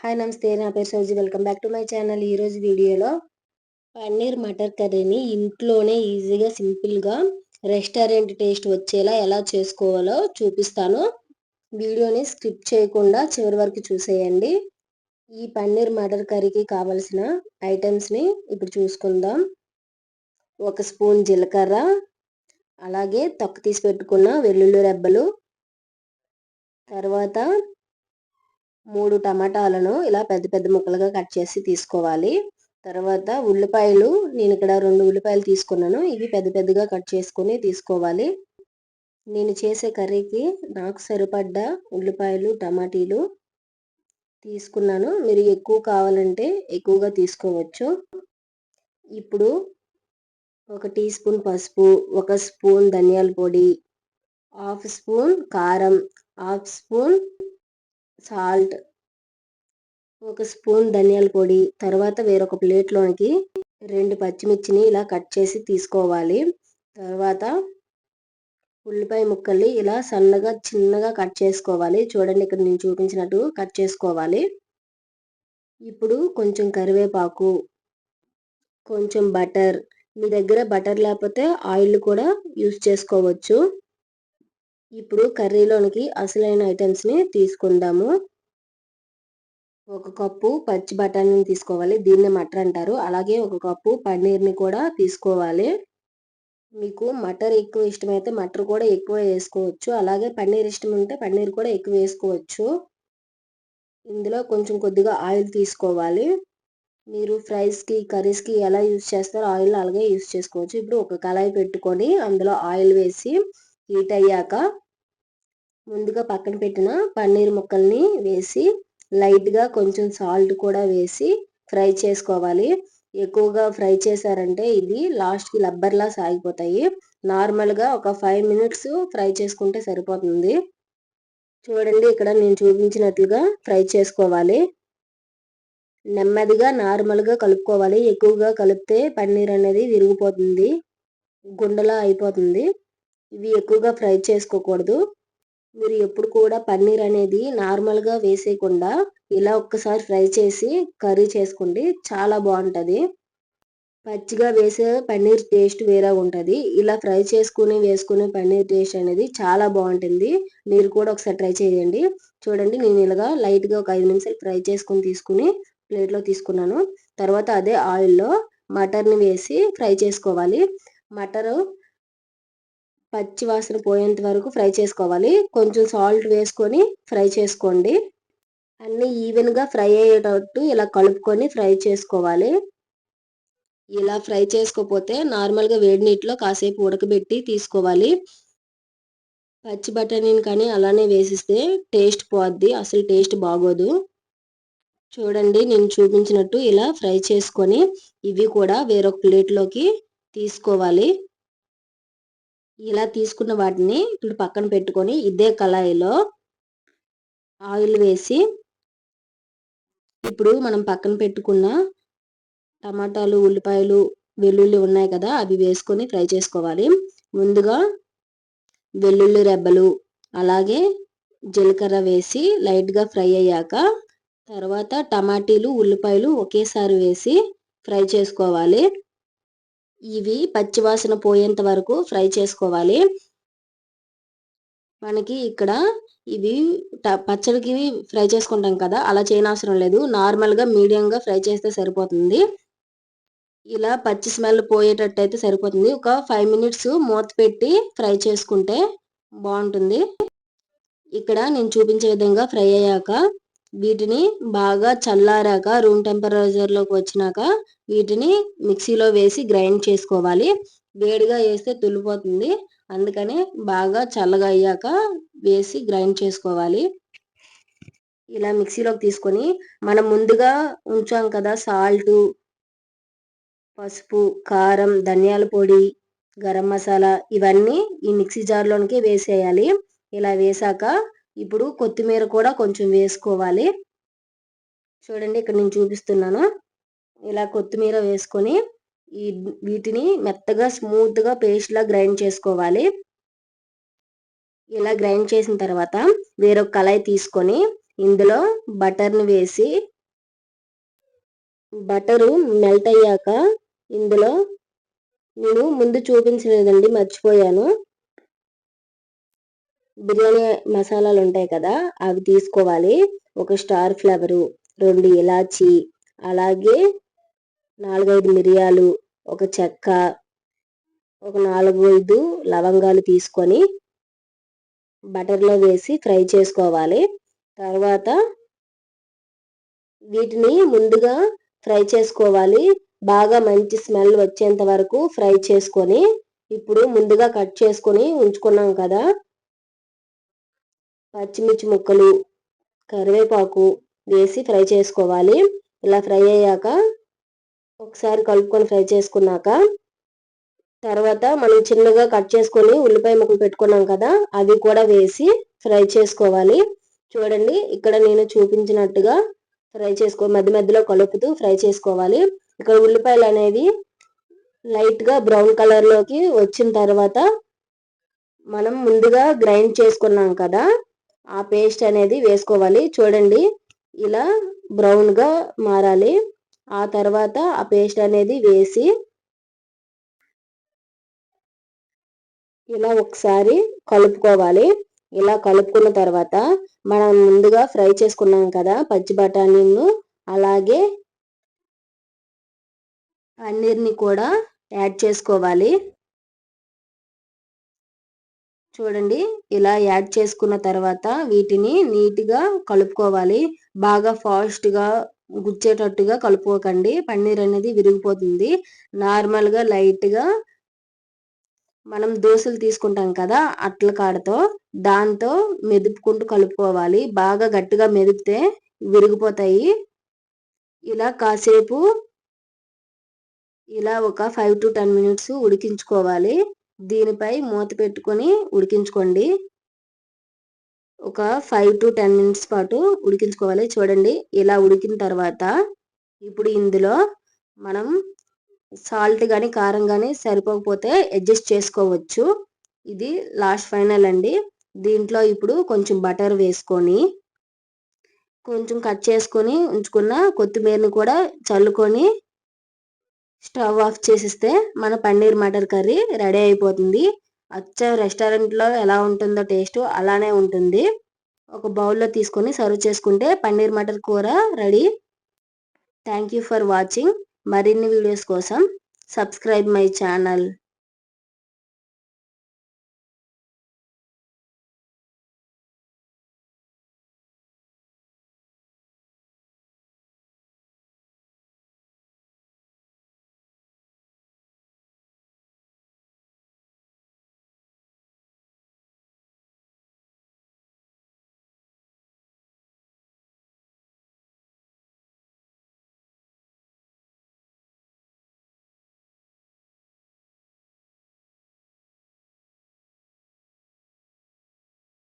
Hi నమస్తే నా పేరు Sowji. Welcome back to my channel. ఈరోజు వీడియోలో పన్నీర్ మటర్ కర్రీని ఇంట్లోనే ఈజీగా సింపుల్గా రెస్టారెంట్ టేస్ట్ వచ్చేలా ఎలా చేసుకోవాలో చూపిస్తాను. వీడియోని స్కిప్ చేయకుండా చివరి వరకు చూసేయండి. ఈ పన్నీర్ మటర్ కర్రీకి కావలసిన ఐటమ్స్ని ఇప్పుడు చూసుకుందాం. ఒక స్పూన్ జీలకర్ర అలాగే తొక్క తీసి పెట్టుకున్న వెల్లుల్లి రెబ్బలు తర్వాత మూడు టమాటాలను ఇలా పెద్ద పెద్ద ముక్కలుగా కట్ చేసి తీసుకోవాలి. తర్వాత ఉల్లిపాయలు నేను ఇక్కడ రెండు ఉల్లిపాయలు తీసుకున్నాను. ఇవి పెద్ద పెద్దగా కట్ చేసుకొని తీసుకోవాలి. నేను చేసే కర్రీకి నాకు సరిపడ్డ ఉల్లిపాయలు టమాటీలు తీసుకున్నాను. మీరు ఎక్కువ కావాలంటే ఎక్కువగా తీసుకోవచ్చు. ఇప్పుడు ఒక టీ స్పూన్ పసుపు ఒక స్పూన్ ధనియాల పొడి హాఫ్ స్పూన్ కారం హాఫ్ స్పూన్ సాల్ట్ ఒక స్పూన్ ధనియాల పొడి తర్వాత వేరొక ప్లేట్లోనికి రెండు పచ్చిమిర్చిని ఇలా కట్ చేసి తీసుకోవాలి. తర్వాత ఉల్లిపాయ ముక్కల్ని ఇలా సన్నగా చిన్నగా కట్ చేసుకోవాలి. చూడండి ఇక్కడ నేను చూపించినట్టు కట్ చేసుకోవాలి. ఇప్పుడు కొంచెం కరివేపాకు కొంచెం బటర్ మీ దగ్గర బటర్ లేకపోతే ఆయిల్ కూడా యూస్ చేసుకోవచ్చు. ఇప్పుడు కర్రీలోనికి అసలైన ఐటమ్స్ని తీసుకుందాము. ఒక కప్పు పచ్చి బఠానీని తీసుకోవాలి. దీన్ని మటర్ అంటారు. అలాగే ఒక కప్పు పన్నీర్ని కూడా తీసుకోవాలి. మీకు మటర్ ఎక్కువ ఇష్టమైతే మటర్ కూడా ఎక్కువ వేసుకోవచ్చు. అలాగే పన్నీర్ ఇష్టం ఉంటే పన్నీర్ కూడా ఎక్కువ వేసుకోవచ్చు. ఇందులో కొంచెం కొద్దిగా ఆయిల్ తీసుకోవాలి. మీరు ఫ్రైస్కి కర్రీస్కి ఎలా యూజ్ చేస్తారో ఆయిల్ అలాగే యూజ్ చేసుకోవచ్చు. ఇప్పుడు ఒక కళాయి పెట్టుకొని అందులో ఆయిల్ వేసి హీట్ అయ్యాక ముందుగా పక్కన పెట్టిన పన్నీర్ ముక్కల్ని వేసి లైట్గా కొంచెం సాల్ట్ కూడా వేసి ఫ్రై చేసుకోవాలి. ఎక్కువగా ఫ్రై చేశారంటే ఇది లాస్ట్కి లబ్బర్లా సాగిపోతాయి. నార్మల్గా ఒక ఫైవ్ మినిట్స్ ఫ్రై చేసుకుంటే సరిపోతుంది. చూడండి ఇక్కడ నేను చూపించినట్లుగా ఫ్రై చేసుకోవాలి. నెమ్మదిగా నార్మల్గా కలుపుకోవాలి. ఎక్కువగా కలిపితే పన్నీర్ అనేది విరిగిపోతుంది. గుండెలా అయిపోతుంది. ఇవి ఎక్కువగా ఫ్రై చేసుకోకూడదు. మీరు ఎప్పుడు కూడా పన్నీర్ అనేది నార్మల్గా వేసేయకుండా ఇలా ఒక్కసారి ఫ్రై చేసి కర్రీ చేసుకోండి. చాలా బాగుంటుంది. పచ్చిగా వేసే పన్నీర్ టేస్ట్ వేరే ఉంటుంది. ఇలా ఫ్రై చేసుకుని వేసుకునే పన్నీర్ టేస్ట్ అనేది చాలా బాగుంటుంది. మీరు కూడా ఒకసారి ట్రై చేయండి. చూడండి నేను ఇలాగా లైట్గా ఒక ఐదు నిమిషాలు ఫ్రై చేసుకుని తీసుకుని ప్లేట్లో తీసుకున్నాను. తర్వాత అదే ఆయిల్లో మటర్ని వేసి ఫ్రై చేసుకోవాలి. మటరు పచ్చి వాసన పోయేంత వరకు ఫ్రై చేసుకోవాలి. కొంచెం సాల్ట్ వేసుకొని ఫ్రై చేసుకోండి. అన్నీ ఈవెన్గా ఫ్రై అయ్యేటట్టు ఇలా కలుపుకొని ఫ్రై చేసుకోవాలి. ఇలా ఫ్రై చేసుకోకపోతే నార్మల్గా వేడి నీటిలో కాసేపు ఉడకబెట్టి తీసుకోవాలి. పచ్చి బఠానీని కానీ అలానే వేసిస్తే టేస్ట్ పోద్ది. అసలు టేస్ట్ బాగోదు. చూడండి నేను చూపించినట్టు ఇలా ఫ్రై చేసుకొని ఇవి కూడా వేరొక ప్లేట్లోకి తీసుకోవాలి. ఇలా తీసుకున్న వాటిని ఇప్పుడు పక్కన పెట్టుకొని ఇదే కళాయిలో ఆయిల్ వేసి ఇప్పుడు మనం పక్కన పెట్టుకున్న టమాటాలు ఉల్లిపాయలు వెల్లుల్లి ఉన్నాయి కదా అవి వేసుకొని ఫ్రై చేసుకోవాలి. ముందుగా వెల్లుల్లి రెబ్బలు అలాగే జీలకర్ర వేసి లైట్గా ఫ్రై అయ్యాక తర్వాత టమాటీలు ఉల్లిపాయలు ఒకేసారి వేసి ఫ్రై చేసుకోవాలి. ఇవి పచ్చివాసన పోయేంత వరకు ఫ్రై చేసుకోవాలి. మనకి ఇక్కడ ఇవి పచ్చడికి ఫ్రై చేసుకుంటాం కదా అలా చేయనవసరం లేదు. నార్మల్గా మీడియంగా ఫ్రై చేస్తే సరిపోతుంది. ఇలా పచ్చి స్మెల్ పోయేటట్టు అయితే సరిపోతుంది. ఒక ఫైవ్ మినిట్స్ మూత పెట్టి ఫ్రై చేసుకుంటే బాగుంటుంది. ఇక్కడ నేను చూపించే విధంగా ఫ్రై అయ్యాక వీటిని బాగా చల్లారాక రూమ్ టెంపరేచర్లోకి వచ్చినాక వీటిని మిక్సీలో వేసి గ్రైండ్ చేసుకోవాలి. వేడిగా వేస్తే తులిపోతుంది. అందుకని బాగా చల్లగా అయ్యాక వేసి గ్రైండ్ చేసుకోవాలి. ఇలా మిక్సీలోకి తీసుకొని మనం ముందుగా ఉంచాం కదా సాల్ట్ పసుపు కారం ధనియాల పొడి గరం మసాలా ఇవన్నీ ఈ మిక్సీ జార్లోనికి వేసేయాలి. ఇలా వేసాక ఇప్పుడు కొత్తిమీర కూడా కొంచెం వేసుకోవాలి. చూడండి ఇక్కడ నేను చూపిస్తున్నాను. ఇలా కొత్తిమీర వేసుకొని ఈ వీటిని మెత్తగా స్మూత్గా పేస్ట్లా గ్రైండ్ చేసుకోవాలి. ఇలా గ్రైండ్ చేసిన తర్వాత వేరొక కళాయి తీసుకొని ఇందులో బటర్ని వేసి బటరు మెల్ట్ అయ్యాక ఇందులో నేను ముందు చూపించలేదండి మర్చిపోయాను. బిర్యానీ మసాలాలు ఉంటాయి కదా అవి తీసుకోవాలి. ఒక స్టార్ ఫ్లవరు రెండు ఇలాచి అలాగే నాలుగైదు మిరియాలు ఒక చెక్క ఒక నాలుగు ఐదు లవంగాలు తీసుకొని బటర్లో వేసి ఫ్రై చేసుకోవాలి. తర్వాత వీటిని ముందుగా ఫ్రై చేసుకోవాలి. బాగా మంచి స్మెల్ వచ్చేంత వరకు ఫ్రై చేసుకొని ఇప్పుడు ముందుగా కట్ చేసుకొని ఉంచుకున్నాం కదా పచ్చిమిర్చి ముక్కలు కరివేపాకు వేసి ఫ్రై చేసుకోవాలి. ఇలా ఫ్రై అయ్యాక ఒకసారి కలుపుకొని ఫ్రై చేసుకున్నాక తర్వాత మనం చిన్నగా కట్ చేసుకొని ఉల్లిపాయ ముక్కలు పెట్టుకున్నాం కదా అవి కూడా వేసి ఫ్రై చేసుకోవాలి. చూడండి ఇక్కడ నేను చూపించినట్టుగా ఫ్రై చేసుకో మధ్య మధ్యలో కలుపుతూ ఫ్రై చేసుకోవాలి. ఇక్కడ ఉల్లిపాయలు అనేది లైట్గా బ్రౌన్ కలర్లోకి వచ్చిన తర్వాత మనం ముందుగా గ్రైండ్ చేసుకున్నాం కదా ఆ పేస్ట్ అనేది వేసుకోవాలి. చూడండి ఇలా బ్రౌన్గా మారాలి. ఆ తర్వాత ఆ పేస్ట్ అనేది వేసి ఇలా ఒకసారి కలుపుకోవాలి. ఇలా కలుపుకున్న తర్వాత మనం ముందుగా ఫ్రై చేసుకున్నాం కదా పచ్చి బఠానీను అలాగే పన్నీర్ని కూడా యాడ్ చేసుకోవాలి. చూడండి ఇలా యాడ్ చేసుకున్న తర్వాత వీటిని నీట్గా కలుపుకోవాలి. బాగా ఫాస్ట్గా గుచ్చేటట్టుగా కలుపుకోకండి. పన్నీర్ అనేది విరిగిపోతుంది. నార్మల్గా లైట్గా మనం దోశలు తీసుకుంటాం కదా అట్ల కాడతో దాంతో మెదుపుకుంటూ కలుపుకోవాలి. బాగా గట్టిగా మెదిపితే విరిగిపోతాయి. ఇలా కాసేపు ఇలా ఒక ఫైవ్ టు టెన్ మినిట్స్ ఉడికించుకోవాలి. దీనిపై మూత పెట్టుకొని ఉడికించుకోండి. ఒక ఫైవ్ టు టెన్ మినిట్స్ పాటు ఉడికించుకోవాలి. చూడండి ఇలా ఉడికిన తర్వాత ఇప్పుడు ఇందులో మనం సాల్ట్ కానీ కారం కానీ సరిపోకపోతే అడ్జస్ట్ చేసుకోవచ్చు. ఇది లాస్ట్ ఫైనల్ అండి. దీంట్లో ఇప్పుడు కొంచెం బటర్ వేసుకొని కొంచెం కట్ చేసుకొని ఉంచుకున్న కొత్తిమీరని కూడా చల్లుకొని స్టవ్ ఆఫ్ చేసిస్తే మన పన్నీర్ మటర్ కర్రీ రెడీ అయిపోతుంది. అచ్చ రెస్టారెంట్లో ఎలా ఉంటుందో టేస్ట్ అలానే ఉంటుంది. ఒక బౌల్లో తీసుకొని సర్వ్ చేసుకుంటే పన్నీర్ మటర్ కూర ready. Thank you for watching మరిన్ని వీడియోస్ కోసం సబ్స్క్రైబ్ మై ఛానల్